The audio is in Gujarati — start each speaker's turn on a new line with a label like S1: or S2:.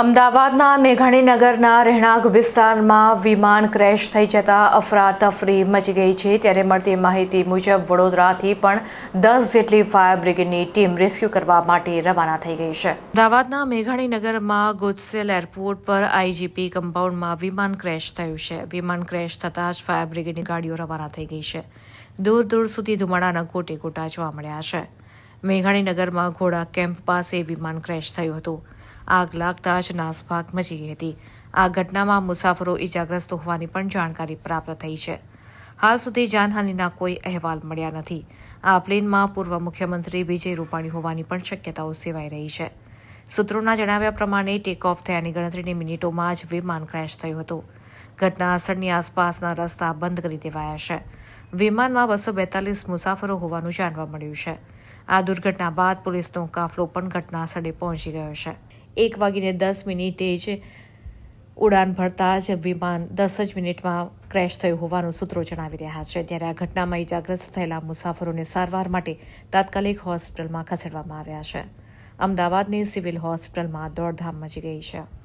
S1: અમદાવાદના મેઘાણીનગરના રહેણાંક વિસ્તારમાં વિમાન ક્રેશ થઈ જતા અફરાતફરી મચી ગઈ છે. ત્યારે મળતી માહિતી મુજબ વડોદરાથી પણ દસ જેટલી ફાયર બ્રિગેડની ટીમ રેસ્ક્યુ કરવા માટે રવાના થઈ ગઈ છે. અમદાવાદના મેઘાણીનગરમાં ગુજસેલ એરપોર્ટ પર આઈજીપી કમ્પાઉન્ડમાં વિમાન ક્રેશ થયું છે. વિમાન ક્રેશ થતાં જ ફાયર બ્રિગેડની ગાડીઓ રવાના થઈ ગઈ છે. દૂર દૂર સુધી ધુમાડાના ગોટે ગોટા જોવા મળ્યા છે. મેઘાણીનગરમાં ઘોડા કેમ્પ પાસે વિમાન ક્રેશ થયું હતું. આગ લાગતા જ નાસભાગ મચી ગઈ હતી. આ ઘટનામાં મુસાફરો ઇજાગ્રસ્ત હોવાની પણ જાણકારી પ્રાપ્ત થઈ છે. હાલ સુધી જાનહાનિના કોઈ અહેવાલ મળ્યા નથી. આ પ્લેનમાં પૂર્વ મુખ્યમંત્રી વિજય રૂપાણી હોવાની પણ શક્યતાઓ સેવાઈ રહી છે. સૂત્રોના જણાવ્યા પ્રમાણે ટેક ઓફ થયાની ગણતરીની મિનિટોમાં જ વિમાન ક્રેશ થયું હતું. ઘટના સ્થળની આસપાસના રસ્તા બંધ કરી દેવાયા છે. વિમાનમાં બસો બેતાલીસ મુસાફરો હોવાનું જાણવા મળ્યું છે. આ દુર્ઘટના બાદ પોલીસનો કાફલો પણ ઘટના સ્થળે પહોંચી ગયો છે. એક વાગીને દસ મિનિટે જ ઉડાન ભરતા જ વિમાન દસ જ મિનિટમાં ક્રેશ થયું હોવાનું સૂત્રો જણાવી રહ્યા છે. ત્યારે આ ઘટનામાં ઇજાગ્રસ્ત થયેલા મુસાફરોને સારવાર માટે તાત્કાલિક હોસ્પિટલમાં ખસેડવામાં આવ્યા છે. અમદાવાદની સિવિલ હોસ્પિટલમાં દોડધામ મચી ગઈ છે.